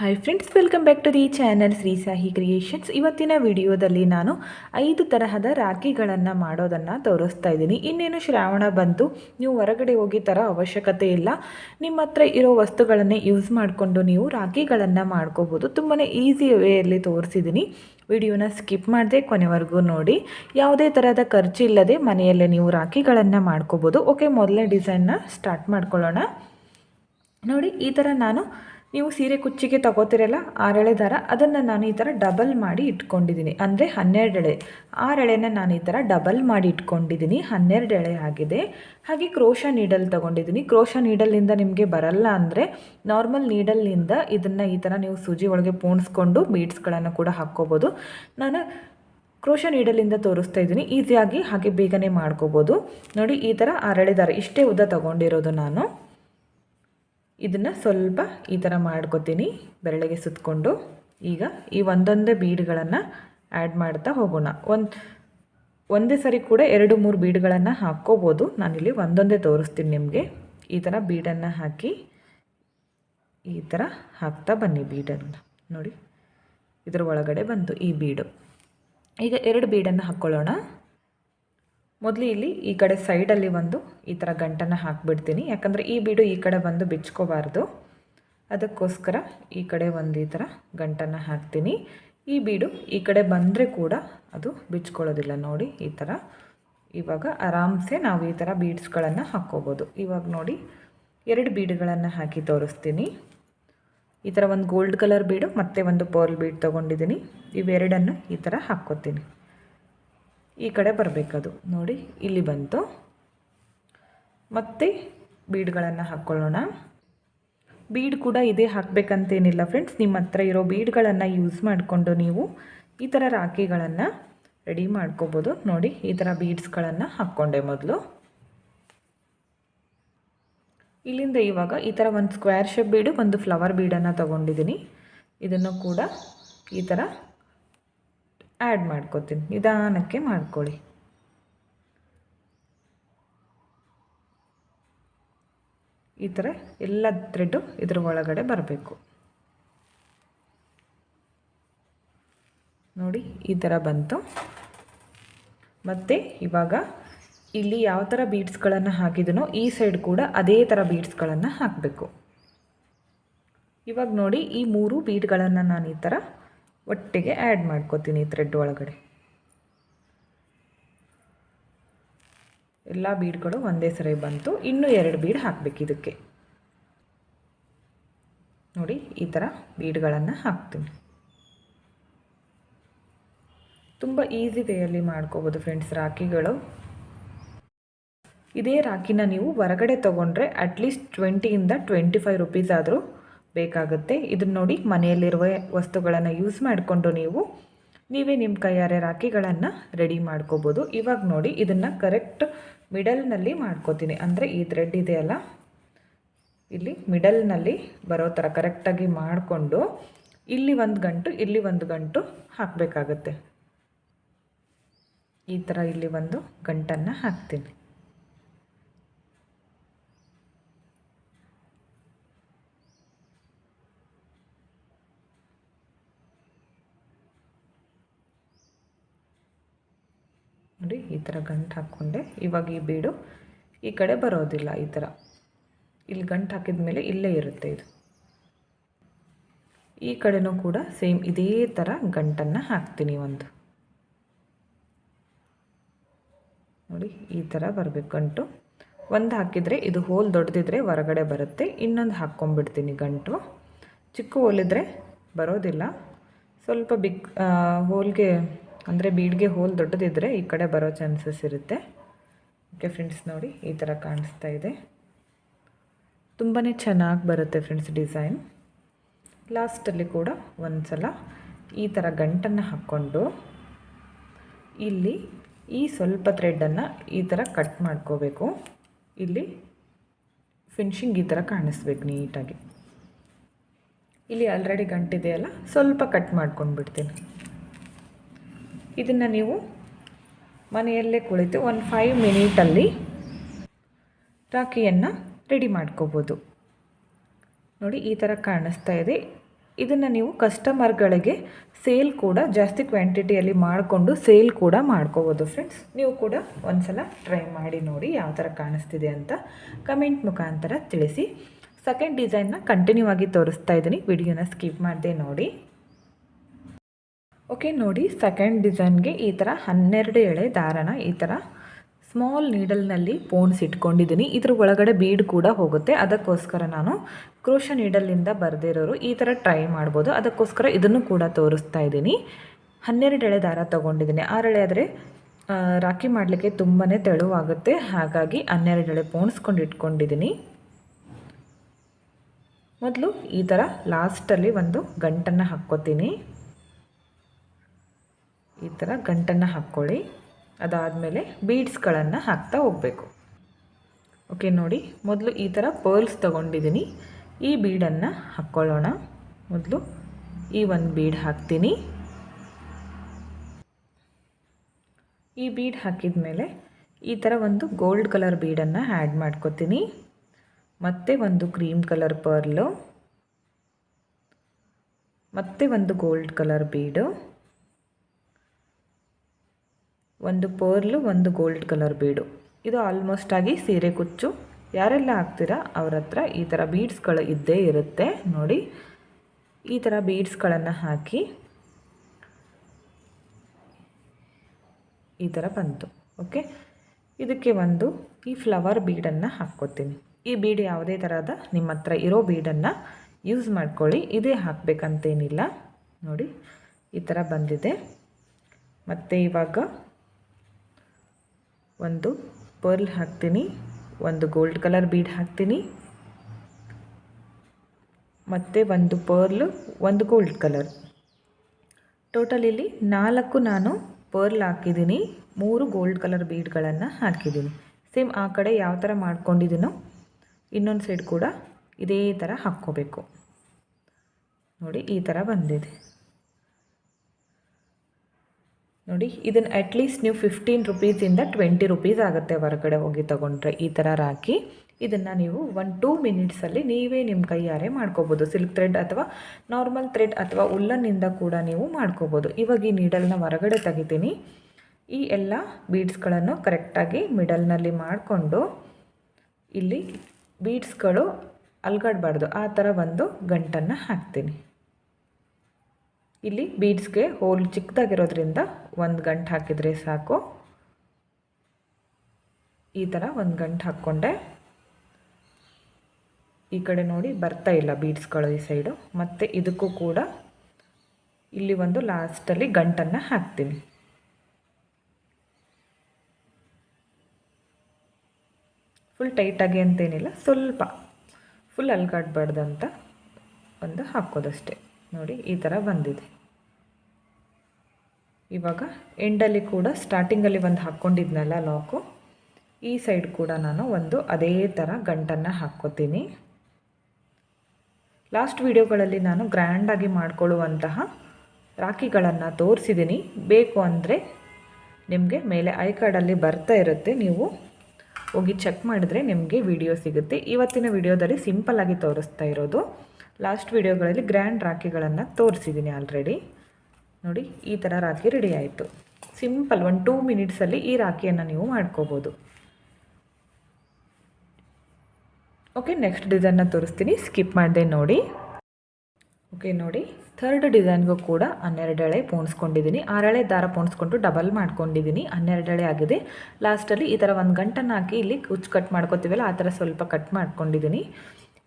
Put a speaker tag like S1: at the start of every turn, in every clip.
S1: Hi friends welcome back to the channel Shri Sahi creations ಇವತ್ತಿನ ವಿಡಿಯೋದಲ್ಲಿ ನಾನು ಐದು ತರಹದ ರಾಖಿಗಳನ್ನು ಮಾಡೋದನ್ನು ತೋರಿಸ್ತಾ ಇದ್ದೀನಿ. ಇನ್ನೇನು ಶ್ರಾವಣ ಬಂತು ನೀವು ಹೊರಗಡೆ ಹೋಗಿ ಥರ ಅವಶ್ಯಕತೆ ಇಲ್ಲ. ನಿಮ್ಮ ಹತ್ರ ಇರೋ ವಸ್ತುಗಳನ್ನೇ ಯೂಸ್ ಮಾಡಿಕೊಂಡು ನೀವು ರಾಖಿಗಳನ್ನು ಮಾಡ್ಕೋಬೋದು. ತುಂಬಾ ಈಸಿ ವೇಯಲ್ಲಿ ತೋರಿಸಿದ್ದೀನಿ. ವಿಡಿಯೋನ ಸ್ಕಿಪ್ ಮಾಡದೆ ಕೊನೆವರೆಗೂ ನೋಡಿ. ಯಾವುದೇ ಥರದ ಖರ್ಚು ಇಲ್ಲದೆ ಮನೆಯಲ್ಲೇ ನೀವು ರಾಖಿಗಳನ್ನು ಮಾಡ್ಕೋಬೋದು. ಓಕೆ ಮೊದಲನೇ ಡಿಸೈನ್ನ ಸ್ಟಾರ್ಟ್ ಮಾಡ್ಕೊಳ್ಳೋಣ. ನೋಡಿ, ಈ ಥರ ನಾನು ನೀವು ಸೀರೆ ಕುಚ್ಚಿಗೆ ತಗೋತಿರಲ್ಲ, ಆರೆಳೆ ದಾರ, ಅದನ್ನು ನಾನು ಈ ಥರ ಡಬಲ್ ಮಾಡಿ ಇಟ್ಕೊಂಡಿದ್ದೀನಿ ಅಂದರೆ ಹನ್ನೆರಡು ಎಳೆ. ಆರಳೆನ ನಾನು ಈ ಥರ ಡಬಲ್ ಮಾಡಿ ಇಟ್ಕೊಂಡಿದ್ದೀನಿ ಹನ್ನೆರಡು ಎಳೆ ಆಗಿದೆ. ಹಾಗೆ ಕ್ರೋಶ ನೀಡಲ್ ತೊಗೊಂಡಿದ್ದೀನಿ ಕ್ರೋಶ ನೀಡಲ್ನಿಂದ ನಿಮಗೆ ಬರಲ್ಲ ಅಂದರೆ ನಾರ್ಮಲ್ ನೀಡಲ್ನಿಂದ ಇದನ್ನು ಈ ಥರ ನೀವು ಸೂಜಿ ಒಳಗೆ ಪೋಣಿಸ್ಕೊಂಡು ಬೀಡ್ಸ್ಗಳನ್ನು ಕೂಡ ಹಾಕ್ಕೋಬೋದು. ನಾನು ಕ್ರೋಶ ನೀಡಲಿಂದ ತೋರಿಸ್ತಾ ಇದ್ದೀನಿ ಈಸಿಯಾಗಿ ಹಾಗೆ ಬೇಗನೆ ಮಾಡ್ಕೋಬೋದು. ನೋಡಿ ಈ ಥರ ಅರಳೆ ದಾರ. ಇಷ್ಟೇ ಉದ್ದ ತೊಗೊಂಡಿರೋದು ನಾನು. ಇದನ್ನು ಸ್ವಲ್ಪ ಈ ಥರ ಮಾಡ್ಕೊತೀನಿ, ಬೆರಳಿಗೆ ಸುತ್ತಕೊಂಡು ಈಗ ಈ ಒಂದೊಂದೇ ಬೀಡ್ಗಳನ್ನು ಆ್ಯಡ್ ಮಾಡ್ತಾ ಹೋಗೋಣ. ಒಂದು, ಒಂದೇ ಸರಿ ಕೂಡ ಎರಡು, ಮೂರು ಬೀಡ್ಗಳನ್ನು ಹಾಕ್ಕೋಬೋದು. ನಾನಿಲ್ಲಿ ಒಂದೊಂದೇ ತೋರಿಸ್ತೀನಿ ನಿಮಗೆ. ಈ ಥರ ಬೀಡನ್ನು ಹಾಕಿ ಈ ಥರ ಹಾಕ್ತಾ ಬನ್ನಿ ಬೀಡನ್ನು. ನೋಡಿ, ಇದರ ಒಳಗಡೆ ಬಂತು ಈ ಬೀಡು. ಈಗ ಎರಡು ಬೀಡನ್ನು ಹಾಕ್ಕೊಳ್ಳೋಣ. ಮೊದಲು ಇಲ್ಲಿ ಈ ಕಡೆ ಸೈಡಲ್ಲಿ ಒಂದು ಈ ಥರ ಗಂಟನ್ನು ಹಾಕಿಬಿಡ್ತೀನಿ. ಯಾಕಂದರೆ ಈ ಬೀಡು ಈ ಕಡೆ ಬಂದು ಬಿಚ್ಕೋಬಾರ್ದು. ಅದಕ್ಕೋಸ್ಕರ ಈ ಕಡೆ ಒಂದು ಈ ಥರ ಗಂಟನ್ನು ಹಾಕ್ತೀನಿ. ಈ ಬೀಡು ಈ ಕಡೆ ಬಂದರೆ ಕೂಡ ಅದು ಬಿಚ್ಕೊಳ್ಳೋದಿಲ್ಲ. ನೋಡಿ, ಈ ಥರ ಇವಾಗ ಆರಾಮ್ಸೆ ನಾವು ಈ ಥರ ಬೀಡ್ಸ್ಗಳನ್ನು ಹಾಕ್ಕೋಬೋದು. ಇವಾಗ ನೋಡಿ, ಎರಡು ಬೀಡುಗಳನ್ನು ಹಾಕಿ ತೋರಿಸ್ತೀನಿ. ಈ ಥರ ಒಂದು ಗೋಲ್ಡ್ ಕಲರ್ ಬೀಡು ಮತ್ತು ಒಂದು ಪರ್ಲ್ ಬೀಡ್ ತೊಗೊಂಡಿದ್ದೀನಿ. ಇವೆರಡನ್ನು ಈ ಥರ ಹಾಕ್ಕೋತೀನಿ. ಈ ಕಡೆ ಬರಬೇಕದು. ನೋಡಿ, ಇಲ್ಲಿ ಬಂತು. ಮತ್ತೆ ಬೀಡ್ಗಳನ್ನು ಹಾಕ್ಕೊಳ್ಳೋಣ ಬೀಡ್ ಕೂಡ ಇದೇ ಹಾಕಬೇಕಂತೇನಿಲ್ಲ ಫ್ರೆಂಡ್ಸ್ ನಿಮ್ಮ ಹತ್ರ ಇರೋ ಬೀಡ್ಗಳನ್ನು ಯೂಸ್ ಮಾಡಿಕೊಂಡು ನೀವು ಈ ಥರ ರಾಖಿಗಳನ್ನು ರೆಡಿ ಮಾಡ್ಕೋಬೋದು. ನೋಡಿ, ಈ ಥರ ಬೀಡ್ಸ್ಗಳನ್ನು ಹಾಕ್ಕೊಂಡೆ ಮೊದಲು. ಇಲ್ಲಿಂದ ಇವಾಗ ಈ ಥರ ಒಂದು ಸ್ಕ್ವೇರ್ ಶೇಪ್ ಬೀಡು, ಒಂದು ಫ್ಲವರ್ ಬೀಡನ್ನು ತೊಗೊಂಡಿದ್ದೀನಿ. ಇದನ್ನು ಕೂಡ ಈ ಥರ ಆ್ಯಡ್ ಮಾಡ್ಕೋತೀನಿ. ನಿಧಾನಕ್ಕೆ ಮಾಡ್ಕೊಳ್ಳಿ. ಈ ಥರ ಎಲ್ಲ ಥ್ರೆಡ್ಡು ಇದ್ರ ಒಳಗಡೆ ಬರಬೇಕು. ನೋಡಿ, ಈ ಥರ ಬಂತು. ಮತ್ತು ಇವಾಗ ಇಲ್ಲಿ ಯಾವ ಥರ ಬೀಡ್ಸ್ಗಳನ್ನು ಹಾಕಿದನೋ ಈ ಸೈಡ್ ಕೂಡ ಅದೇ ಥರ ಬೀಡ್ಸ್ಗಳನ್ನು ಹಾಕಬೇಕು. ಇವಾಗ ನೋಡಿ, ಈ ಮೂರು ಬೀಡ್ಗಳನ್ನು ನಾನು ಈ ಥರ ಒಟ್ಟಿಗೆ ಆ್ಯಡ್ ಮಾಡ್ಕೋತೀನಿ ಥ್ರೆಡ್ ಒಳಗಡೆ. ಎಲ್ಲ ಬೀಡ್ಗಳು ಒಂದೇ ಸರಿ ಬಂತು. ಇನ್ನೂ ಎರಡು ಬೀಡ್ ಹಾಕಬೇಕು ಇದಕ್ಕೆ. ನೋಡಿ, ಈ ಥರ ಬೀಡ್ಗಳನ್ನು ಹಾಕ್ತೀನಿ. ತುಂಬ ಈಸಿ ವೇಯಲ್ಲಿ ಮಾಡ್ಕೋಬೋದು ಫ್ರೆಂಡ್ಸ್ ರಾಖಿಗಳು. ಇದೇ ರಾಖಿನ ನೀವು ಹೊರಗಡೆ ತೊಗೊಂಡ್ರೆ ಅಟ್ಲೀಸ್ಟ್ ಟ್ವೆಂಟಿಯಿಂದ ಟ್ವೆಂಟಿ ಫೈವ್ ರುಪೀಸ್ ಆದರೂ ಬೇಕಾಗುತ್ತೆ. ಇದನ್ನು ನೋಡಿ ಮನೆಯಲ್ಲಿರುವ ವಸ್ತುಗಳನ್ನು ಯೂಸ್ ಮಾಡಿಕೊಂಡು ನೀವು ನೀವೇ ನಿಮ್ಮ ಕೈಯಾರೆ ರಾಖಿಗಳನ್ನು ರೆಡಿ ಮಾಡ್ಕೋಬೋದು. ಇವಾಗ ನೋಡಿ ಇದನ್ನು ಕರೆಕ್ಟ್ ಮಿಡಲ್ನಲ್ಲಿ ಮಾಡ್ಕೋತೀನಿ. ಅಂದರೆ ಈ ಥ್ರೆಡ್ ಇದೆಯಲ್ಲ ಇಲ್ಲಿ ಮಿಡಲ್ನಲ್ಲಿ ಬರೋ ಥರ ಕರೆಕ್ಟಾಗಿ ಮಾಡಿಕೊಂಡು ಇಲ್ಲಿ ಒಂದು ಗಂಟು, ಇಲ್ಲಿ ಒಂದು ಗಂಟು ಹಾಕಬೇಕಾಗತ್ತೆ. ಈ ಥರ ಇಲ್ಲಿ ಒಂದು ಗಂಟನ್ನು ಹಾಕ್ತೀನಿ ನೋಡಿ ಈ ಥರ ಗಂಟು ಹಾಕ್ಕೊಂಡೆ. ಇವಾಗ ಈ ಬೀಡು. ಈ ಕಡೆ ಬರೋದಿಲ್ಲ ಈ ಥರ. ಇಲ್ಲಿ ಗಂಟು ಹಾಕಿದ ಮೇಲೆ ಇಲ್ಲೇ ಇರುತ್ತೆ ಇದು. ಈ ಕಡೆನೂ ಕೂಡ ಸೇಮ್ ಇದೇ ಥರ ಗಂಟನ್ನು ಹಾಕ್ತೀನಿ ಒಂದು. ನೋಡಿ, ಈ ಥರ ಬರಬೇಕು ಗಂಟು. ಒಂದು ಹಾಕಿದರೆ ಇದು ಹೋಲ್ ದೊಡ್ಡದಿದ್ರೆ ಹೊರಗಡೆ ಬರುತ್ತೆ. ಇನ್ನೊಂದು ಹಾಕ್ಕೊಂಬಿಡ್ತೀನಿ ಗಂಟು. ಚಿಕ್ಕ ಹೋಲಿದ್ರೆ ಬರೋದಿಲ್ಲ. ಸ್ವಲ್ಪ ಬಿಗ್ ಹೋಲ್ಗೆ ಅಂದರೆ ಬೀಡ್ಗೆ ಹೋಲ್ ದೊಡ್ಡದಿದ್ದರೆ ಈ ಕಡೆ ಬರೋ ಚಾನ್ಸಸ್ ಇರುತ್ತೆ. ಓಕೆ ಫ್ರೆಂಡ್ಸ್ ನೋಡಿ ಈ ಥರ ಕಾಣಿಸ್ತಾ ಇದೆ. ತುಂಬಾ ಚೆನ್ನಾಗಿ ಬರುತ್ತೆ ಫ್ರೆಂಡ್ಸ್ ಡಿಸೈನ್ ಲಾಸ್ಟಲ್ಲಿ ಕೂಡ ಒಂದು ಸಲ ಈ ಥರ ಗಂಟನ್ನು ಹಾಕ್ಕೊಂಡು ಇಲ್ಲಿ ಈ ಸ್ವಲ್ಪ ಥ್ರೆಡನ್ನು ಈ ಥರ ಕಟ್ ಮಾಡ್ಕೋಬೇಕು. ಇಲ್ಲಿ ಫಿನಿಶಿಂಗ್ ಈ ಥರ ಕಾಣಿಸ್ಬೇಕು ನೀಟಾಗಿ. ಇಲ್ಲಿ ಆಲ್ರೆಡಿ ಗಂಟಿದೆಯಲ್ಲ, ಸ್ವಲ್ಪ ಕಟ್ ಮಾಡ್ಕೊಂಡು ಬಿಡ್ತೀನಿ ಇದನ್ನು ನೀವು ಮನೆಯಲ್ಲೇ ಕುಳಿತು ಒಂದು ಫೈವ್ ಮಿನಿಟಲ್ಲಿ ರಾಖಿಯನ್ನು ರೆಡಿ ಮಾಡ್ಕೋಬೋದು. ನೋಡಿ, ಈ ಥರ ಕಾಣಿಸ್ತಾ ಇದೆ. ಇದನ್ನು ನೀವು ಕಸ್ಟಮರ್ಗಳಿಗೆ ಸೇಲ್ ಕೂಡ ಜಾಸ್ತಿ ಕ್ವಾಂಟಿಟಿಯಲ್ಲಿ ಮಾಡಿಕೊಂಡು ಸೇಲ್ ಕೂಡ ಮಾಡ್ಕೋಬೋದು ಫ್ರೆಂಡ್ಸ್ ನೀವು ಕೂಡ ಒಂದ್ಸಲ ಟ್ರೈ ಮಾಡಿ ನೋಡಿ ಯಾವ ಥರ ಕಾಣಿಸ್ತಿದೆ ಅಂತ ಕಮೆಂಟ್ ಮುಖಾಂತರ ತಿಳಿಸಿ. ಸೆಕೆಂಡ್ ಡಿಸೈನ್ನ ಕಂಟಿನ್ಯೂ ಆಗಿ ತೋರಿಸ್ತಾ ಇದ್ದೀನಿ. ವಿಡಿಯೋನ ಸ್ಕಿಪ್ ಮಾಡದೆ ನೋಡಿ. ಓಕೆ ನೋಡಿ ಸೆಕೆಂಡ್ ಡಿಸೈನ್ಗೆ ಈ ಥರ ಹನ್ನೆರಡು ಎಳೆ ದಾರನ ಈ ಥರ ಸ್ಮಾಲ್ ನೀಡಲ್ನಲ್ಲಿ ಪೋಣ್ಸ್ ಇಟ್ಕೊಂಡಿದ್ದೀನಿ. ಇದ್ರ ಒಳಗಡೆ ಬೀಡ್ ಕೂಡ ಹೋಗುತ್ತೆ. ಅದಕ್ಕೋಸ್ಕರ ನಾನು ಕ್ರೋಶ ನೀಡಲ್ನಿಂದ ಬರೆದಿರೋರು ಈ ಥರ ಟ್ರೈ ಮಾಡ್ಬೋದು. ಅದಕ್ಕೋಸ್ಕರ ಇದನ್ನು ಕೂಡ ತೋರಿಸ್ತಾ ಇದ್ದೀನಿ. ಹನ್ನೆರಡು ಎಳೆ ದಾರ ತೊಗೊಂಡಿದ್ದೀನಿ. ಆರೆಳೆ ಆದರೆ ರಾಖಿ ಮಾಡಲಿಕ್ಕೆ ತುಂಬಾ ತೆಳುವಾಗುತ್ತೆ. ಹಾಗಾಗಿ ಹನ್ನೆರಡು ಎಳೆ ಪೋಣಿಸ್ಕೊಂಡು ಇಟ್ಕೊಂಡಿದ್ದೀನಿ. ಮೊದಲು ಈ ಥರ ಲಾಸ್ಟಲ್ಲಿ ಒಂದು ಗಂಟನ್ನು ಹಾಕ್ಕೋತೀನಿ. ಈ ಥರ ಗಂಟನ್ನು ಹಾಕ್ಕೊಳ್ಳಿ. ಅದಾದಮೇಲೆ ಬೀಡ್ಸ್ಗಳನ್ನು ಹಾಕ್ತಾ ಹೋಗಬೇಕು. ಓಕೆ, ನೋಡಿ, ಮೊದಲು ಈ ಥರ ಪರ್ಲ್ಸ್ ತೊಗೊಂಡಿದ್ದೀನಿ. ಈ ಬೀಡನ್ನು ಹಾಕ್ಕೊಳ್ಳೋಣ. ಮೊದಲು ಈ ಒಂದು ಬೀಡ್ ಹಾಕ್ತೀನಿ. ಈ ಬೀಡ್ ಹಾಕಿದ ಮೇಲೆ ಈ ಥರ ಒಂದು ಗೋಲ್ಡ್ ಕಲರ್ ಬೀಡನ್ನು ಆ್ಯಡ್ ಮಾಡ್ಕೋತೀನಿ. ಮತ್ತೆ ಒಂದು ಕ್ರೀಮ್ ಕಲರ್ ಪರ್ಲು. ಮತ್ತೆ ಒಂದು ಗೋಲ್ಡ್ ಕಲರ್ ಬೀಡು. ಒಂದು ಪರ್ಲು, ಒಂದು ಗೋಲ್ಡ್ ಕಲರ್ ಬೀಡು. ಇದು ಆಲ್ಮೋಸ್ಟ್ ಆಗಿ ಸೀರೆ ಕುಚ್ಚು. ಯಾರೆಲ್ಲ ಹಾಕ್ತೀರಾ ಅವ್ರ ಹತ್ರ ಈ ಥರ ಬೀಡ್ಸ್ಗಳು ಇದ್ದೇ ಇರುತ್ತೆ. ನೋಡಿ, ಈ ಥರ ಬೀಡ್ಸ್ಗಳನ್ನು ಹಾಕಿ ಈ ಥರ ಬಂತು ಓಕೆ ಇದಕ್ಕೆ ಒಂದು ಈ ಫ್ಲವರ್ ಬೀಡನ್ನು ಹಾಕ್ಕೋತೀನಿ ಈ ಬೀಡ್ ಯಾವುದೇ ಥರದ ನಿಮ್ಮ ಹತ್ರ ಇರೋ ಬೀಡನ್ನು ಯೂಸ್ ಮಾಡ್ಕೊಳ್ಳಿ. ಇದೇ ಹಾಕಬೇಕಂತೇನಿಲ್ಲ. ನೋಡಿ, ಈ ಥರ ಬಂದಿದೆ. ಮತ್ತು ಇವಾಗ ಒಂದು ಪರ್ಲ್ ಹಾಕ್ತೀನಿ, ಒಂದು ಗೋಲ್ಡ್ ಕಲರ್ ಬೀಡ್ ಹಾಕ್ತೀನಿ, ಮತ್ತು ಒಂದು ಪರ್ಲ್, ಒಂದು ಗೋಲ್ಡ್ ಕಲರ್. ಟೋಟಲ್ ಇಲ್ಲಿ ನಾಲ್ಕು ನಾನು ಪರ್ಲ್ ಹಾಕಿದ್ದೀನಿ, ಮೂರು ಗೋಲ್ಡ್ ಕಲರ್ ಬೀಡ್ಗಳನ್ನು ಹಾಕಿದ್ದೀನಿ. ಸೇಮ್ ಆ ಕಡೆ ಯಾವ ಥರ ಮಾಡ್ಕೊಂಡಿದ್ದೀನೋ ಇನ್ನೊಂದು ಸೈಡ್ ಕೂಡ ಇದೇ ಥರ ಹಾಕ್ಕೋಬೇಕು. ನೋಡಿ, ಈ ಥರ ಬಂದಿದೆ. ನೋಡಿ ಇದನ್ನು ಅಟ್ಲೀಸ್ಟ್ ನೀವು ಫಿಫ್ಟೀನ್ ರುಪೀಸಿಂದ ಟ್ವೆಂಟಿ ರುಪೀಸ್ ಆಗುತ್ತೆ ಹೊರಗಡೆ ಹೋಗಿ ತೊಗೊಂಡ್ರೆ ಈ ಥರ ರಾಕಿ ಇದನ್ನು ನೀವು ಒನ್ ಟೂ ಮಿನಿಟ್ಸಲ್ಲಿ ನೀವೇ ನಿಮ್ಮ ಕೈಯಾರೆ ಮಾಡ್ಕೋಬೋದು. ಸಿಲ್ಕ್ ಥ್ರೆಡ್ ಅಥವಾ ನಾರ್ಮಲ್ ಥ್ರೆಡ್ ಅಥವಾ ಉಲ್ಲನ್ನಿಂದ ಕೂಡ ನೀವು ಮಾಡ್ಕೋಬೋದು. ಇವಾಗ ಈ ನೀಡಲ್ನ ಹೊರಗಡೆ ತೆಗಿತೀನಿ. ಈ ಎಲ್ಲ ಬೀಡ್ಸ್ಗಳನ್ನು ಕರೆಕ್ಟಾಗಿ ಮಿಡಲ್ನಲ್ಲಿ ಮಾಡಿಕೊಂಡು ಇಲ್ಲಿ ಬೀಡ್ಸ್ಗಳು ಅಲ್ಗಾಡಬಾರ್ದು. ಆ ಥರ ಒಂದು ಗಂಟನ್ನು ಹಾಕ್ತೀನಿ. ಇಲ್ಲಿ ಬೀಡ್ಸ್ಗೆ ಹೋಲ್ ಚಿಕ್ಕದಾಗಿರೋದ್ರಿಂದ ಒಂದು ಗಂಟು ಹಾಕಿದರೆ ಸಾಕು. ಈ ಥರ ಒಂದು ಗಂಟು ಹಾಕ್ಕೊಂಡೆ. ಈ ಕಡೆ ನೋಡಿ ಬರ್ತಾ ಇಲ್ಲ ಬೀಡ್ಸ್ಗಳು ಈ ಸೈಡು. ಮತ್ತು ಇದಕ್ಕೂ ಕೂಡ ಇಲ್ಲಿ ಒಂದು ಲಾಸ್ಟಲ್ಲಿ ಗಂಟನ್ನು ಹಾಕ್ತೀನಿ ಫುಲ್ ಟೈಟಾಗಿ ಅಂತೇನಿಲ್ಲ, ಸ್ವಲ್ಪ. ಫುಲ್ ಅಲ್ಗಾಡ್ಬಾರ್ದಂತ ಒಂದು ಹಾಕೋದಷ್ಟೇ. ನೋಡಿ, ಈ ಥರ ಬಂದಿದೆ. ಇವಾಗ ಎಂಡಲ್ಲಿ ಕೂಡ ಸ್ಟಾರ್ಟಿಂಗಲ್ಲಿ ಒಂದು ಹಾಕ್ಕೊಂಡಿದ್ನಲ್ಲ ಲಾಕು ಈ ಸೈಡ್ ಕೂಡ ನಾನು ಒಂದು ಅದೇ ಥರ ಗಂಟನ್ನು ಹಾಕ್ಕೋತೀನಿ. ಲಾಸ್ಟ್ ವಿಡಿಯೋಗಳಲ್ಲಿ ನಾನು ಗ್ರ್ಯಾಂಡಾಗಿ ಮಾಡಿಕೊಳ್ಳುವಂತಹ ರಾಖಿಗಳನ್ನು ತೋರಿಸಿದ್ದೀನಿ ಬೇಕು ಅಂದರೆ ನಿಮಗೆ ಮೇಲೆ ಐ ಕಾರ್ಡಲ್ಲಿ ಬರ್ತಾ ಇರುತ್ತೆ. ನೀವು ಹೋಗಿ ಚೆಕ್ ಮಾಡಿದ್ರೆ ನಿಮಗೆ ವಿಡಿಯೋ ಸಿಗುತ್ತೆ. ಇವತ್ತಿನ ವಿಡಿಯೋದಲ್ಲಿ ಸಿಂಪಲ್ಲಾಗಿ ತೋರಿಸ್ತಾ ಇರೋದು. ಲಾಸ್ಟ್ ವಿಡಿಯೋಗಳಲ್ಲಿ ಗ್ರ್ಯಾಂಡ್ ರಾಖಿಗಳನ್ನು ತೋರಿಸಿದ್ದೀನಿ ಆಲ್ರೆಡಿ ನೋಡಿ, ಈ ಥರ ರಾಖಿ ರೆಡಿ ಆಯಿತು. ಸಿಂಪಲ್ ಒಂದು ಟೂ ಮಿನಿಟ್ಸಲ್ಲಿ ಈ ರಾಖಿಯನ್ನು ನೀವು ಮಾಡ್ಕೋಬೋದು. ಓಕೆ ನೆಕ್ಸ್ಟ್ ಡಿಸೈನ್ನ ತೋರಿಸ್ತೀನಿ. ಸ್ಕಿಪ್ ಮಾಡಿದೆ ನೋಡಿ. ಓಕೆ ನೋಡಿ. ಥರ್ಡ್ ಡಿಸೈನ್ಗೂ ಕೂಡ ಹನ್ನೆರಡು ಎಳೆ ಪೋಣಿಸ್ಕೊಂಡಿದ್ದೀನಿ ಆರೆಳೆ ದಾರ ಪೋಣಿಸ್ಕೊಂಡು ಡಬಲ್ ಮಾಡ್ಕೊಂಡಿದ್ದೀನಿ ಹನ್ನೆರಡು ಎಳೆ ಆಗಿದೆ. ಲಾಸ್ಟಲ್ಲಿ ಈ ಥರ ಒಂದು ಗಂಟನ್ನು ಹಾಕಿ ಇಲ್ಲಿ ಕುಚ್ಚು ಕಟ್ ಮಾಡ್ಕೊತೀವಲ್ಲ, ಆ ಥರ ಸ್ವಲ್ಪ ಕಟ್ ಮಾಡ್ಕೊಂಡಿದ್ದೀನಿ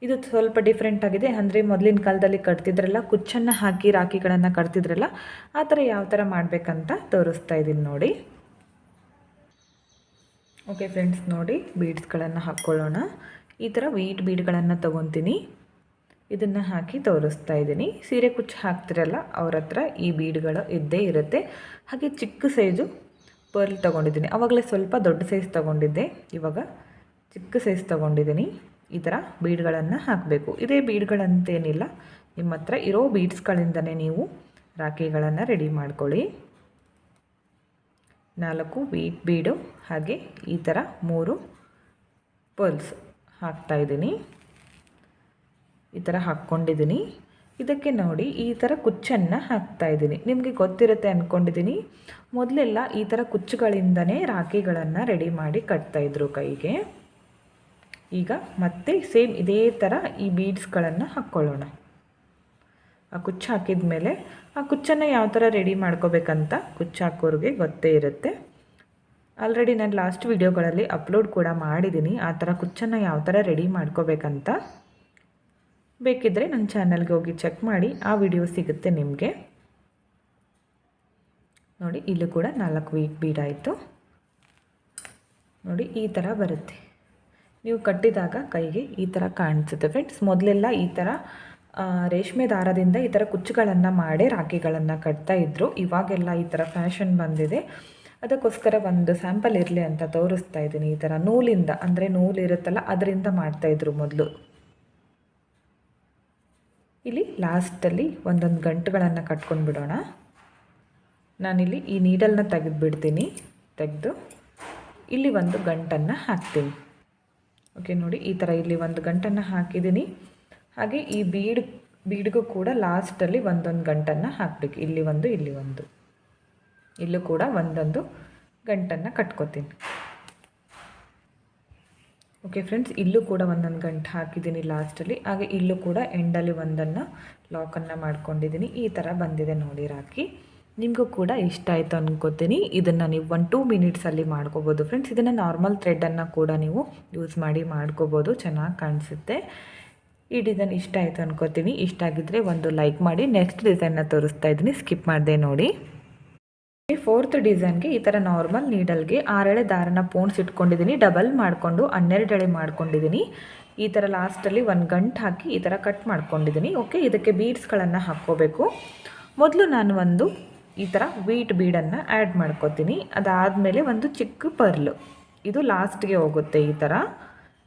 S1: ಇದು ಸ್ವಲ್ಪ ಡಿಫ್ರೆಂಟ್ ಆಗಿದೆ. ಅಂದರೆ ಮೊದಲಿನ ಕಾಲದಲ್ಲಿ ಕಟ್ತಿದ್ರಲ್ಲ, ಕುಚ್ಚನ್ನು ಹಾಕಿ ರಾಖಿಗಳನ್ನು ಕಟ್ತಿದ್ರಲ್ಲ, ಆ ಥರ ಯಾವ ಥರ ಮಾಡಬೇಕಂತ ತೋರಿಸ್ತಾ ಇದ್ದೀನಿ ನೋಡಿ. ಓಕೆ ಫ್ರೆಂಡ್ಸ್ ನೋಡಿ ಬೀಡ್ಸ್ಗಳನ್ನು ಹಾಕ್ಕೊಳ್ಳೋಣ ಈ ಥರ ವೀಟ್ ಬೀಡ್ಗಳನ್ನು ತೊಗೊತೀನಿ. ಇದನ್ನು ಹಾಕಿ ತೋರಿಸ್ತಾ ಇದ್ದೀನಿ. ಸೀರೆ ಕುಚ್ಚು ಹಾಕ್ತಿರಲ್ಲ, ಅವ್ರ ಹತ್ರ ಈ ಬೀಡ್ಗಳು ಇದ್ದೇ ಇರುತ್ತೆ. ಹಾಗೆ ಚಿಕ್ಕ ಸೈಜು ಪರ್ಲ್ ತೊಗೊಂಡಿದ್ದೀನಿ. ಅವಾಗಲೇ ಸ್ವಲ್ಪ ದೊಡ್ಡ ಸೈಜ್ ತೊಗೊಂಡಿದ್ದೆ. ಇವಾಗ ಚಿಕ್ಕ ಸೈಜ್ ತೊಗೊಂಡಿದ್ದೀನಿ. ಈ ಥರ ಬೀಡ್ಗಳನ್ನು ಹಾಕಬೇಕು. ಇದೇ ಬೀಡ್ಗಳಂತೇನಿಲ್ಲ, ನಿಮ್ಮ ಹತ್ರ ಇರೋ ಬೀಡ್ಸ್ಗಳಿಂದಲೇ ನೀವು ರಾಖಿಗಳನ್ನು ರೆಡಿ ಮಾಡ್ಕೊಳ್ಳಿ. ನಾಲ್ಕು ಬೀಟ್ ಬೀಡು, ಹಾಗೆ ಈ ಥರ ಮೂರು ಪರ್ಲ್ಸ್ ಹಾಕ್ತಾಯಿದ್ದೀನಿ ಈ ಥರ ಹಾಕ್ಕೊಂಡಿದ್ದೀನಿ. ಇದಕ್ಕೆ ನೋಡಿ ಈ ಥರ ಕುಚ್ಚನ್ನು ಹಾಕ್ತಾ ಇದ್ದೀನಿ. ನಿಮಗೆ ಗೊತ್ತಿರುತ್ತೆ ಅಂದ್ಕೊಂಡಿದ್ದೀನಿ ಮೊದಲೆಲ್ಲ ಈ ಥರ ಕುಚ್ಚುಗಳಿಂದನೇ ರಾಖಿಗಳನ್ನು ರೆಡಿ ಮಾಡಿ ಕಟ್ತಾಯಿದ್ರು ಕೈಗೆ. ಈಗ ಮತ್ತೆ ಸೇಮ್ ಇದೇ ಥರ ಈ ಬೀಡ್ಸ್ಗಳನ್ನು ಹಾಕ್ಕೊಳ್ಳೋಣ. ಆ ಕುಚ್ಚು ಹಾಕಿದ ಮೇಲೆ ಆ ಕುಚ್ಚನ್ನು ಯಾವ ಥರ ರೆಡಿ ಮಾಡ್ಕೋಬೇಕಂತ ಕುಚ್ಚು ಹಾಕೋರಿಗೆ ಗೊತ್ತೇ ಇರುತ್ತೆ. ಆಲ್ರೆಡಿ ನಾನು ಲಾಸ್ಟ್ ವೀಡಿಯೋಗಳಲ್ಲಿ ಅಪ್ಲೋಡ್ ಕೂಡ ಮಾಡಿದ್ದೀನಿ. ಆ ಥರ ಕುಚ್ಚನ್ನು ಯಾವ ಥರ ರೆಡಿ ಮಾಡ್ಕೋಬೇಕಂತ. ಬೇಕಿದ್ದರೆ ನನ್ನ ಚಾನಲ್ಗೆ ಹೋಗಿ ಚೆಕ್ ಮಾಡಿ, ಆ ವಿಡಿಯೋ ಸಿಗುತ್ತೆ ನಿಮಗೆ. ನೋಡಿ, ಇಲ್ಲೂ ಕೂಡ ನಾಲ್ಕು ವೀಕ್ ಬೀಡಾಯಿತು ನೋಡಿ, ಈ ಥರ ಬರುತ್ತೆ. ನೀವು ಕಟ್ಟಿದಾಗ ಕೈಗೆ ಈ ಥರ ಕಾಣಿಸುತ್ತೆ. ಫ್ರೆಂಡ್ಸ್ ಮೊದಲೆಲ್ಲ ಈ ಥರ ರೇಷ್ಮೆ ದಾರದಿಂದ ಈ ಥರ ಕುಚ್ಚುಗಳನ್ನು ಮಾಡಿ ರಾಖಿಗಳನ್ನು ಕಟ್ತಾ ಇದ್ದರು ಇವಾಗೆಲ್ಲ ಈ ಥರ ಫ್ಯಾಷನ್ ಬಂದಿದೆ. ಅದಕ್ಕೋಸ್ಕರ ಒಂದು ಸ್ಯಾಂಪಲ್ ಇರಲಿ ಅಂತ ತೋರಿಸ್ತಾ ಇದ್ದೀನಿ. ಈ ಥರ ನೂಲಿಂದ, ಅಂದರೆ ನೂಲಿರುತ್ತಲ್ಲ ಅದರಿಂದ ಮಾಡ್ತಾಯಿದ್ರು ಮೊದಲು. ಇಲ್ಲಿ ಲಾಸ್ಟಲ್ಲಿ ಒಂದೊಂದು ಗಂಟುಗಳನ್ನು ಕಟ್ಕೊಂಡು ಬಿಡೋಣ. ನಾನಿಲ್ಲಿ ಈ ನೀಡಲ್ನ ತೆಗೆದುಬಿಡ್ತೀನಿ ತೆಗೆದು ಇಲ್ಲಿ ಒಂದು ಗಂಟನ್ನು ಹಾಕ್ತೀನಿ. ಓಕೆ ನೋಡಿ, ಈ ಥರ ಇಲ್ಲಿ ಒಂದು ಗಂಟನ್ನು ಹಾಕಿದ್ದೀನಿ. ಹಾಗೆ ಈ ಬೀಡ್, ಬೀಡ್ಗೂ ಕೂಡ ಲಾಸ್ಟಲ್ಲಿ ಒಂದೊಂದು ಗಂಟನ್ನು ಹಾಕಬೇಕು. ಇಲ್ಲಿ ಒಂದು ಇಲ್ಲಿ ಒಂದು. ಇಲ್ಲೂ ಕೂಡ ಒಂದೊಂದು ಗಂಟನ್ನು ಕಟ್ಕೋತೀನಿ. ಓಕೆ ಫ್ರೆಂಡ್ಸ್ ಇಲ್ಲೂ ಕೂಡ ಒಂದೊಂದು ಗಂಟು ಹಾಕಿದ್ದೀನಿ ಲಾಸ್ಟಲ್ಲಿ ಹಾಗೆ ಇಲ್ಲೂ ಕೂಡ ಎಂಡಲ್ಲಿ ಒಂದನ್ನು ಲಾಕನ್ನು ಮಾಡ್ಕೊಂಡಿದ್ದೀನಿ. ಈ ಥರ ಬಂದಿದೆ ನೋಡಿ ರಾಕಿ. ನಿಮಗೂ ಕೂಡ ಇಷ್ಟ ಆಯಿತು ಅನ್ಕೋತೀನಿ. ಇದನ್ನು ನೀವು ಒನ್ ಟೂ ಮಿನಿಟ್ಸಲ್ಲಿ ಮಾಡ್ಕೋಬೋದು ಫ್ರೆಂಡ್ಸ್ ಇದನ್ನು ನಾರ್ಮಲ್ ಥ್ರೆಡನ್ನು ಕೂಡ ನೀವು ಯೂಸ್ ಮಾಡಿ ಮಾಡ್ಕೋಬೋದು. ಚೆನ್ನಾಗಿ ಕಾಣಿಸುತ್ತೆ. ಈ ಡಿಸೈನ್ ಇಷ್ಟ ಆಯಿತು ಅನ್ಕೋತೀನಿ. ಇಷ್ಟ ಆಗಿದ್ದರೆ ಒಂದು ಲೈಕ್ ಮಾಡಿ. ನೆಕ್ಸ್ಟ್ ಡಿಸೈನ್ನ ತೋರಿಸ್ತಾ ಇದ್ದೀನಿ. ಸ್ಕಿಪ್ ಮಾಡಿದೆ ನೋಡಿ. ಫೋರ್ತ್ ಡಿಸೈನ್ಗೆ ಈ ಥರ ನಾರ್ಮಲ್ ನೀಡಲ್ಗೆ ಆರೆಳೆ ದಾರನ ಪೋಣ್ಸ್ ಇಟ್ಕೊಂಡಿದ್ದೀನಿ ಡಬಲ್ ಮಾಡಿಕೊಂಡು ಹನ್ನೆರಡೆಳೆ ಮಾಡ್ಕೊಂಡಿದ್ದೀನಿ ಈ ಥರ ಲಾಸ್ಟಲ್ಲಿ ಒಂದು ಗಂಟು ಹಾಕಿ ಈ ಥರ ಕಟ್ ಮಾಡ್ಕೊಂಡಿದ್ದೀನಿ ಓಕೆ ಇದಕ್ಕೆ ಬೀಡ್ಸ್ಗಳನ್ನು ಹಾಕ್ಕೋಬೇಕು. ಮೊದಲು ನಾನು ಒಂದು ಈ ಥರ ವೀಟ್ ಬೀಡನ್ನು ಆ್ಯಡ್ ಮಾಡ್ಕೋತೀನಿ. ಅದಾದಮೇಲೆ ಒಂದು ಚಿಕ್ಕ ಪರ್ಲ್ ಇದು ಲಾಸ್ಟ್ಗೆ ಹೋಗುತ್ತೆ ಈ ಥರ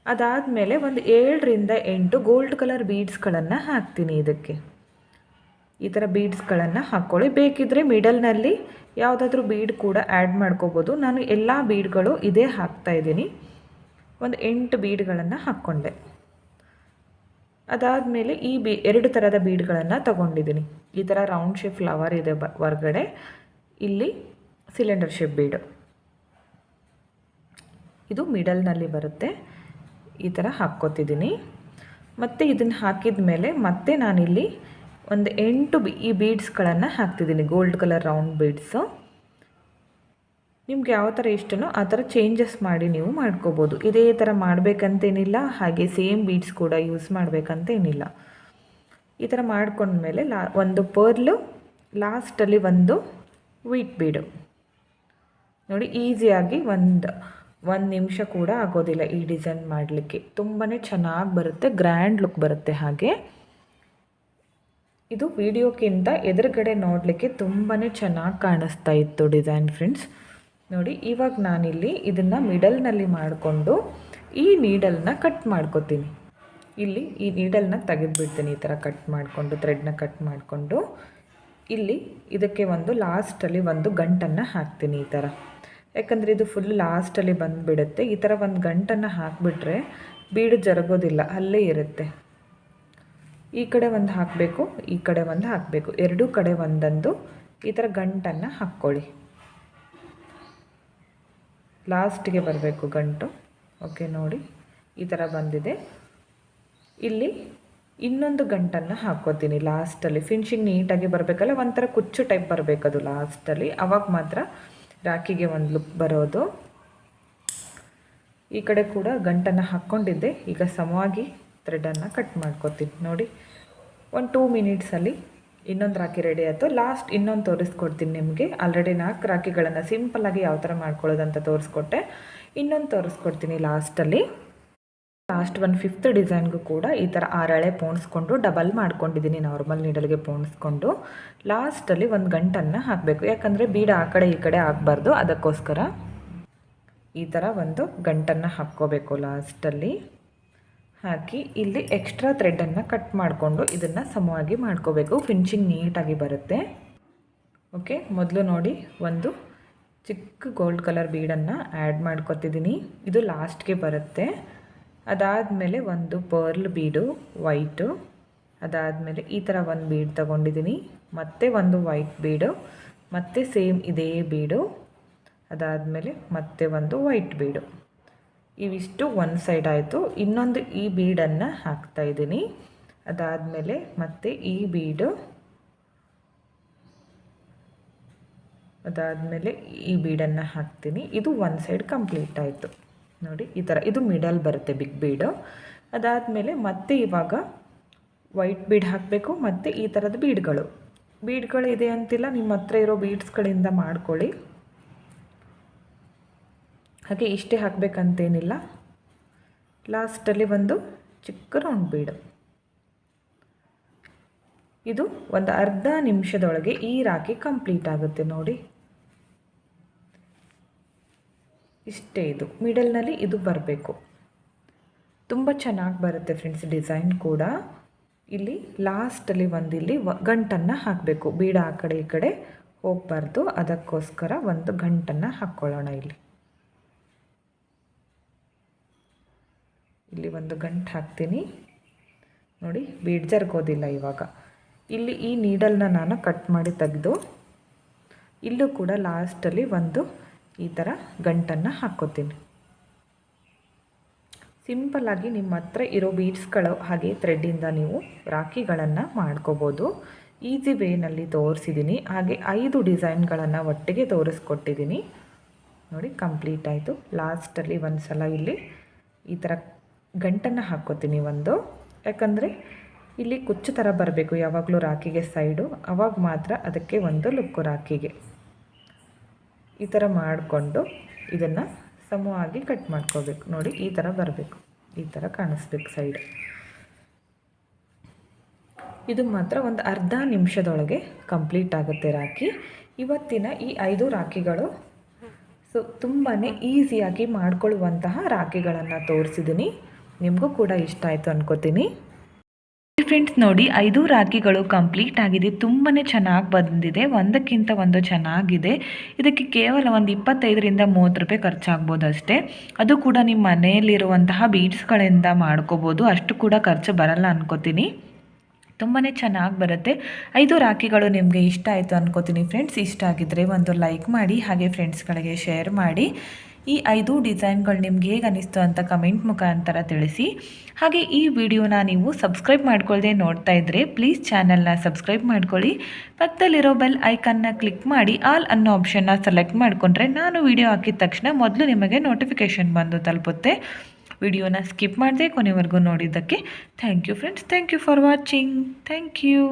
S1: ಅದಾದಮೇಲೆ ಒಂದು ಏಳರಿಂದ ಎಂಟು ಗೋಲ್ಡ್ ಕಲರ್ ಬೀಡ್ಸ್ಗಳನ್ನು ಹಾಕ್ತೀನಿ ಇದಕ್ಕೆ. ಈ ಥರ ಬೀಡ್ಸ್ಗಳನ್ನು ಹಾಕ್ಕೊಳ್ಳಿ ಬೇಕಿದ್ದರೆ ಮಿಡಲ್ನಲ್ಲಿ ಯಾವುದಾದ್ರೂ ಬೀಡ್ ಕೂಡ ಆ್ಯಡ್ ಮಾಡ್ಕೋಬೋದು. ನಾನು ಎಲ್ಲ ಬೀಡ್ಗಳು ಇದೇ ಹಾಕ್ತಾ ಇದ್ದೀನಿ. ಒಂದು ಎಂಟು ಬೀಡ್ಗಳನ್ನು ಹಾಕ್ಕೊಂಡೆ. ಅದಾದಮೇಲೆ ಈ ಬಿ ಎರಡು ಥರದ ಬೀಡ್ಗಳನ್ನು ತಗೊಂಡಿದ್ದೀನಿ. ಈ ಥರ ರೌಂಡ್ ಶೇಪ್ ಫ್ಲವರ್ ಇದೆ ಬ, ಹೊರ್ಗಡೆ. ಇಲ್ಲಿ ಸಿಲಿಂಡರ್ ಶೇಪ್ ಬೀಡು ಇದು ಮಿಡಲ್ನಲ್ಲಿ ಬರುತ್ತೆ. ಈ ಥರ ಹಾಕ್ಕೋತಿದ್ದೀನಿ. ಮತ್ತು ಇದನ್ನು ಹಾಕಿದ ಮೇಲೆ ಮತ್ತೆ ನಾನಿಲ್ಲಿ ಒಂದು ಎಂಟು ಬಿ ಈ ಬೀಡ್ಸ್ಗಳನ್ನು ಹಾಕ್ತಿದ್ದೀನಿ, ಗೋಲ್ಡ್ ಕಲರ್ ರೌಂಡ್ ಬೀಡ್ಸು. ನಿಮ್ಗೆ ಯಾವ ಥರ ಇಷ್ಟನೋ ಆ ಥರ ಚೇಂಜಸ್ ಮಾಡಿ ನೀವು ಮಾಡ್ಕೋಬೋದು. ಇದೇ ಥರ ಮಾಡಬೇಕಂತೇನಿಲ್ಲ, ಹಾಗೆ ಸೇಮ್ ಬೀಡ್ಸ್ ಕೂಡ ಯೂಸ್ ಮಾಡಬೇಕಂತೇನಿಲ್ಲ. ಈ ಥರ ಮಾಡ್ಕೊಂಡ್ಮೇಲೆ ಲಾ ಒಂದು ಪರ್ಲು, ಲಾಸ್ಟಲ್ಲಿ ಒಂದು ವೀಟ್ ಬೀಡು. ನೋಡಿ, ಈಸಿಯಾಗಿ ಒಂದು ಒಂದು ನಿಮಿಷ ಕೂಡ ಆಗೋದಿಲ್ಲ ಈ ಡಿಸೈನ್ ಮಾಡಲಿಕ್ಕೆ. ತುಂಬಾ ಚೆನ್ನಾಗಿ ಬರುತ್ತೆ, ಗ್ರ್ಯಾಂಡ್ ಲುಕ್ ಬರುತ್ತೆ ಹಾಗೆ. ಇದು ವಿಡಿಯೋಕ್ಕಿಂತ ಎದುರುಗಡೆ ನೋಡಲಿಕ್ಕೆ ತುಂಬಾ ಚೆನ್ನಾಗಿ ಕಾಣಿಸ್ತಾ ಇತ್ತು ಡಿಸೈನ್ ಫ್ರೆಂಡ್ಸ್. ನೋಡಿ, ಇವಾಗ ನಾನಿಲ್ಲಿ ಇದನ್ನು ಮಿಡಲ್ನಲ್ಲಿ ಮಾಡಿಕೊಂಡು ಈ ನೀಡಲ್ನ ಕಟ್ ಮಾಡ್ಕೋತೀನಿ. ಇಲ್ಲಿ ಈ ನೀಡಲ್ನ ತೆಗೆದುಬಿಡ್ತೀನಿ, ಈ ಥರ ಕಟ್ ಮಾಡಿಕೊಂಡು, ಥ್ರೆಡ್ನ ಕಟ್ ಮಾಡಿಕೊಂಡು. ಇಲ್ಲಿ ಇದಕ್ಕೆ ಒಂದು ಲಾಸ್ಟಲ್ಲಿ ಒಂದು ಗಂಟನ್ನು ಹಾಕ್ತೀನಿ ಈ ಥರ ಯಾಕಂದರೆ ಇದು ಫುಲ್ ಲಾಸ್ಟಲ್ಲಿ ಬಂದುಬಿಡುತ್ತೆ. ಈ ಥರ ಒಂದು ಗಂಟನ್ನು ಹಾಕಿಬಿಟ್ರೆ ಬೀಡು ಜರುಗೋದಿಲ್ಲ, ಅಲ್ಲೇ ಇರುತ್ತೆ. ಈ ಕಡೆ ಒಂದು ಹಾಕಬೇಕು, ಈ ಕಡೆ ಒಂದು ಹಾಕಬೇಕು. ಎರಡೂ ಕಡೆ ಒಂದೊಂದು ಈ ಥರ ಗಂಟನ್ನು ಹಾಕ್ಕೊಳ್ಳಿ. ಲಾಸ್ಟಿಗೆ ಬರಬೇಕು ಗಂಟು. ಓಕೆ, ನೋಡಿ. ಈ ಥರ ಬಂದಿದೆ. ಇಲ್ಲಿ ಇನ್ನೊಂದು ಗಂಟನ್ನು ಹಾಕ್ಕೋತೀನಿ ಲಾಸ್ಟಲ್ಲಿ. ಫಿನಿಶಿಂಗ್ ನೀಟಾಗಿ ಬರಬೇಕಲ್ಲ, ಒಂಥರ ಕುಚ್ಚು ಟೈಪ್ ಬರಬೇಕದು ಲಾಸ್ಟಲ್ಲಿ. ಅವಾಗ ಮಾತ್ರ ರಾಖಿಗೆ ಒಂದು ಲುಕ್ ಬರೋದು. ಈ ಕಡೆ ಕೂಡ ಗಂಟನ್ನು ಹಾಕ್ಕೊಂಡಿದ್ದೆ. ಈಗ ಸಮವಾಗಿ ಥ್ರೆಡನ್ನು ಕಟ್ ಮಾಡ್ಕೋತೀನಿ. ನೋಡಿ, ಒಂದು ಟೂ ಮಿನಿಟ್ಸಲ್ಲಿ ಇನ್ನೊಂದು ರಾಖಿ ರೆಡಿ ಆಯಿತು. ಲಾಸ್ಟ್ ಇನ್ನೊಂದು ತೋರಿಸ್ಕೊಡ್ತೀನಿ ನಿಮಗೆ. ಆಲ್ರೆಡಿ ನಾಲ್ಕು ರಾಖಿಗಳನ್ನು ಸಿಂಪಲ್ಲಾಗಿ ಯಾವ ಥರ ಮಾಡ್ಕೊಳ್ಳೋದಂತ ತೋರಿಸ್ಕೊಟ್ಟೆ. ಇನ್ನೊಂದು ತೋರಿಸ್ಕೊಡ್ತೀನಿ ಲಾಸ್ಟಲ್ಲಿ ಲಾಸ್ಟ್ ಒನ್ ಫಿಫ್ತ್ ಡಿಸೈನ್ಗೂ ಕೂಡ ಈ ಥರ ಆರಳೆ ಪೋಣಿಸ್ಕೊಂಡು ಡಬಲ್ ಮಾಡ್ಕೊಂಡಿದ್ದೀನಿ ನಾರ್ಮಲ್ ನೀಡಲ್ಗೆ ಪೋಣಿಸ್ಕೊಂಡು. ಲಾಸ್ಟಲ್ಲಿ ಒಂದು ಗಂಟನ್ನು ಹಾಕಬೇಕು. ಯಾಕಂದರೆ ಬೀಡ ಆ ಕಡೆ ಈ ಕಡೆ ಆಗಬಾರ್ದು. ಅದಕ್ಕೋಸ್ಕರ ಈ ಥರ ಒಂದು ಗಂಟನ್ನು ಹಾಕ್ಕೋಬೇಕು ಲಾಸ್ಟಲ್ಲಿ ಹಾಕಿ ಇಲ್ಲಿ ಎಕ್ಸ್ಟ್ರಾ ಥ್ರೆಡನ್ನು ಕಟ್ ಮಾಡಿಕೊಂಡು ಇದನ್ನು ಸಮವಾಗಿ ಮಾಡ್ಕೋಬೇಕು. ಫಿನಿಶಿಂಗ್ ನೀಟಾಗಿ ಬರುತ್ತೆ. ಓಕೆ ಮೊದಲು ನೋಡಿ ಒಂದು ಚಿಕ್ಕ ಗೋಲ್ಡ್ ಕಲರ್ ಬೀಡನ್ನು ಆ್ಯಡ್ ಮಾಡ್ಕೊತಿದ್ದೀನಿ ಇದು ಲಾಸ್ಟ್ಗೆ ಬರುತ್ತೆ. ಅದಾದಮೇಲೆ ಒಂದು ಪರ್ಲ್ ಬೀಡು ವೈಟು ಅದಾದಮೇಲೆ ಈ ಥರ ಒಂದು ಬೀಡ್ ತಗೊಂಡಿದ್ದೀನಿ ಮತ್ತೆ ಒಂದು ವೈಟ್ ಬೀಡು ಮತ್ತೆ ಸೇಮ್ ಇದೇ ಬೀಡು ಅದಾದಮೇಲೆ ಮತ್ತೆ ಒಂದು ವೈಟ್ ಬೀಡು ಇವಿಷ್ಟು ಒಂದು ಸೈಡ್ ಆಯಿತು. ಇನ್ನೊಂದು ಈ ಬೀಡನ್ನು ಹಾಕ್ತಾಯಿದ್ದೀನಿ ಅದಾದಮೇಲೆ ಮತ್ತೆ ಈ ಬೀಡು ಅದಾದಮೇಲೆ ಈ ಬೀಡನ್ನು ಹಾಕ್ತೀನಿ. ಇದು ಒಂದು ಸೈಡ್ ಕಂಪ್ಲೀಟ್ ಆಯಿತು. ನೋಡಿ, ಈ ಥರ ಇದು ಮಿಡಲ್ ಬರುತ್ತೆ ಬಿಗ್ ಬೀಡು ಅದಾದಮೇಲೆ ಮತ್ತೆ ಇವಾಗ ವೈಟ್ ಬೀಡ್ ಹಾಕಬೇಕು. ಮತ್ತು ಈ ಥರದ ಬೀಡ್ಗಳು ಬೀಡ್ಗಳು ಇದೆ ಅಂತಿಲ್ಲ. ನಿಮ್ಮ ಹತ್ರ ಇರೋ ಬೀಡ್ಸ್ಗಳಿಂದ ಮಾಡ್ಕೊಳ್ಳಿ. ಹಾಗೆ ಇಷ್ಟೇ ಹಾಕಬೇಕಂತೇನಿಲ್ಲ. ಲಾಸ್ಟಲ್ಲಿ ಒಂದು ಚಿಕ್ಕ ರೌಂಡ್ ಬೀಡು ಇದು ಒಂದು ಅರ್ಧ ನಿಮಿಷದೊಳಗೆ ಈ ರಾಖಿ ಕಂಪ್ಲೀಟ್ ಆಗುತ್ತೆ ನೋಡಿ. ಇಷ್ಟೇ ಇದು. ಮಿಡಲ್ನಲ್ಲಿ ಇದು ಬರಬೇಕು. ತುಂಬ ಚೆನ್ನಾಗಿ ಬರುತ್ತೆ ಫ್ರೆಂಡ್ಸ್ ಡಿಸೈನ್ ಕೂಡ. ಇಲ್ಲಿ ಲಾಸ್ಟಲ್ಲಿ ಒಂದಿಲ್ಲಿ ವ ಗಂಟನ್ನು ಹಾಕಬೇಕು. ಬೀಡ ಆ ಕಡೆ ಈ ಕಡೆ ಹೋಗಬಾರ್ದು. ಅದಕ್ಕೋಸ್ಕರ ಒಂದು ಗಂಟನ್ನು ಹಾಕ್ಕೊಳ್ಳೋಣ ಇಲ್ಲಿ. ಇಲ್ಲಿ ಒಂದು ಗಂಟು ಹಾಕ್ತೀನಿ. ನೋಡಿ, ಬೀಡ್ ಜರ್ಗೋದಿಲ್ಲ ಇವಾಗ. ಇಲ್ಲಿ ಈ ನೀಡಲ್ನ ನಾನು ಕಟ್ ಮಾಡಿ ತೆಗೆದು, ಇಲ್ಲೂ ಕೂಡ ಲಾಸ್ಟಲ್ಲಿ ಒಂದು ಈ ಥರ ಗಂಟನ್ನು ಹಾಕ್ಕೋತೀನಿ. ಸಿಂಪಲ್ಲಾಗಿ ನಿಮ್ಮ ಹತ್ರ ಇರೋ ಬೀಡ್ಸ್ಗಳು ಹಾಗೆ ಥ್ರೆಡ್ಡಿಂದ ನೀವು ರಾಖಿಗಳನ್ನು ಮಾಡ್ಕೋಬೋದು. ಈಸಿ ವೇನಲ್ಲಿ ತೋರಿಸಿದ್ದೀನಿ. ಹಾಗೆ ಐದು ಡಿಸೈನ್ಗಳನ್ನು ಒಟ್ಟಿಗೆ ತೋರಿಸ್ಕೊಟ್ಟಿದ್ದೀನಿ. ನೋಡಿ, ಕಂಪ್ಲೀಟ್ ಆಯಿತು. ಲಾಸ್ಟಲ್ಲಿ ಒಂದು ಸಲ ಇಲ್ಲಿ ಈ ಥರ ಗಂಟನ್ನು ಹಾಕ್ಕೋತೀನಿ ಒಂದು. ಯಾಕಂದರೆ ಇಲ್ಲಿ ಕುಚ್ಚು ಥರ ಬರಬೇಕು ಯಾವಾಗಲೂ ರಾಖಿಗೆ ಸೈಡು ಅವಾಗ ಮಾತ್ರ ಅದಕ್ಕೆ ಒಂದು ಲುಕ್ಕು ರಾಖಿಗೆ. ಈ ಥರ ಮಾಡಿಕೊಂಡು ಇದನ್ನು ಸಮವಾಗಿ ಕಟ್ ಮಾಡ್ಕೋಬೇಕು. ನೋಡಿ, ಈ ಥರ ಬರಬೇಕು. ಈ ಥರ ಕಾಣಿಸ್ಬೇಕು ಸೈಡ್ ಇದು ಮಾತ್ರ ಒಂದು ಅರ್ಧ ನಿಮಿಷದೊಳಗೆ ಕಂಪ್ಲೀಟ್ ಆಗುತ್ತೆ ರಾಖಿ. ಇವತ್ತಿನ ಈ ಐದು ರಾಖಿಗಳು ಸೊ ತುಂಬಾ ಈಸಿಯಾಗಿ ಮಾಡ್ಕೊಳ್ಳುವಂತಹ ರಾಖಿಗಳನ್ನು ತೋರಿಸಿದ್ದೀನಿ ನಿಮಗೂ ಕೂಡ ಇಷ್ಟ ಆಯಿತು ಅನ್ಕೋತೀನಿ. ಫ್ರೆಂಡ್ಸ್ ನೋಡಿ, ಐದು ರಾಖಿಗಳು ಕಂಪ್ಲೀಟ್ ಆಗಿದೆ. ತುಂಬಾ ಚೆನ್ನಾಗಿ ಬಂದಿದೆ. ಒಂದಕ್ಕಿಂತ ಒಂದು ಚೆನ್ನಾಗಿದೆ. ಇದಕ್ಕೆ ಕೇವಲ ಒಂದು ಇಪ್ಪತ್ತೈದರಿಂದ ಮೂವತ್ತು ರೂಪಾಯಿ ಖರ್ಚಾಗ್ಬೋದು ಅಷ್ಟೇ. ಅದು ಕೂಡ ನಿಮ್ಮ ಮನೆಯಲ್ಲಿರುವಂತಹ ಬೀಡ್ಸ್ಗಳಿಂದ ಮಾಡ್ಕೋಬೋದು. ಅಷ್ಟು ಕೂಡ ಖರ್ಚು ಬರಲ್ಲ ಅನ್ಕೋತೀನಿ. ತುಂಬಾ ಚೆನ್ನಾಗಿ ಬರುತ್ತೆ. ಐದು ರಾಖಿಗಳು ನಿಮಗೆ ಇಷ್ಟ ಆಯಿತು ಅನ್ಕೋತೀನಿ ಫ್ರೆಂಡ್ಸ್ ಇಷ್ಟ ಆಗಿದ್ದರೆ ಒಂದು ಲೈಕ್ ಮಾಡಿ, ಹಾಗೆ ಫ್ರೆಂಡ್ಸ್ಗಳಿಗೆ ಶೇರ್ ಮಾಡಿ. ಈ ಐದು ಡಿಸೈನ್ಗಳು ನಿಮ್ಗೆ ಹೇಗೆ ಅನ್ನಿಸ್ತು ಅಂತ ಕಮೆಂಟ್ ಮುಖಾಂತರ ತಿಳಿಸಿ. ಹಾಗೆ ಈ ವಿಡಿಯೋನ ನೀವು ಸಬ್ಸ್ಕ್ರೈಬ್ ಮಾಡ್ಕೊಳ್ಳದೆ ನೋಡ್ತಾ ಇದ್ದರೆ ಪ್ಲೀಸ್ ಚಾನಲ್ನ ಸಬ್ಸ್ಕ್ರೈಬ್ ಮಾಡ್ಕೊಳ್ಳಿ. ಪಕ್ಕದಲ್ಲಿರೋ ಬೆಲ್ ಐಕನ್ನ ಕ್ಲಿಕ್ ಮಾಡಿ ಆಲ್ ಅನ್ನೋ ಆಪ್ಷನ್ನ ಸೆಲೆಕ್ಟ್ ಮಾಡಿಕೊಂಡ್ರೆ ನಾನು ವಿಡಿಯೋ ಹಾಕಿದ ತಕ್ಷಣ ಮೊದಲು ನಿಮಗೆ ನೋಟಿಫಿಕೇಷನ್ ಬಂದು ತಲುಪುತ್ತೆ. ವಿಡಿಯೋನ ಸ್ಕಿಪ್ ಮಾಡದೆ ಕೊನೆವರೆಗೂ ನೋಡಿದ್ದಕ್ಕೆ thank you friends. Thank you for watching. Thank you.